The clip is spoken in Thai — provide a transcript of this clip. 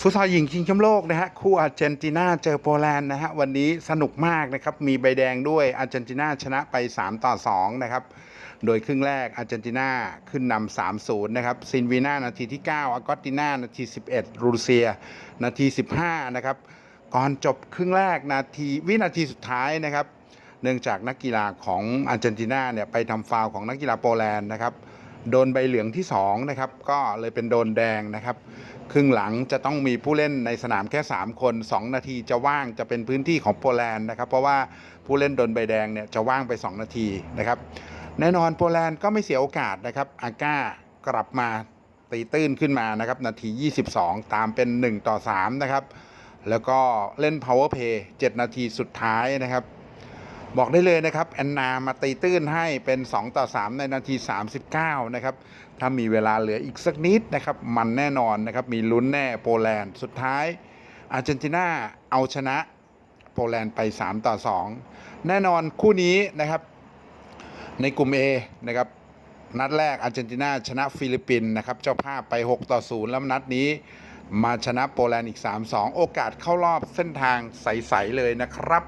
ฟุตซอลหญิงชิงแชมป์โลกนะฮะคู่อาร์เจนตินาเจอโปแลนด์นะฮะวันนี้สนุกมากนะครับมีใบแดงด้วยอาร์เจนตินาชนะไป 3 ต่อ 2 นะครับ โดยครึ่งแรกอาร์เจนตินาขึ้นนำ3-0 นะครับซินวีนานาทีที่ 9 อากอตตินานาที 11 รูเซีย นาที 15 นะครับ ก่อนจบครึ่งแรกนาทีวินาทีสุดท้ายนะครับ เนื่องจากนักกีฬาของอาร์เจนตินาเนี่ยไปทำฟาวของนักกีฬาโปแลนด์นะครับ โดนใบเหลืองที่2นะครับก็เลยเป็นโดนแดงนะครับครึ่งหลังจะต้องมีผู้เล่นในสนามแค่ 3 คน 2 นาทีจะว่างจะเป็นพื้นที่ของโปแลนด์นะครับ เพราะว่าผู้เล่นโดนใบแดงเนี่ยจะว่างไป 2 นาทีนะครับ แน่นอนโปแลนด์ก็ไม่เสียโอกาสนะครับอาก้ากลับมาตีตื้นขึ้นมานะครับ นาที 22 ตามเป็น 1 ต่อ 3 นะครับ แล้วก็เล่น power play 7 นาทีสุดท้ายนะครับ บอกได้เลยนะครับแอนนามาตีตื้นให้เป็น 2 ต่อ 3 ในนาที 39 นะครับ ถ้ามีเวลาเหลืออีกสักนิดนะครับ มันแน่นอนนะครับ มีลุ้นแน่โปแลนด์ สุดท้ายอาร์เจนตินาเอาชนะโปแลนด์ไป 3 ต่อ 2 แน่นอนคู่นี้นะครับ ในกลุ่ม A นะครับนัดแรกอาร์เจนตินาชนะฟิลิปปินส์นะครับเจ้าภาพไป 6 ต่อ 0 แล้วนัดนี้มาชนะโปแลนด์อีก 3-2 โอกาสเข้ารอบเส้นทางใส ๆ เลยนะครับ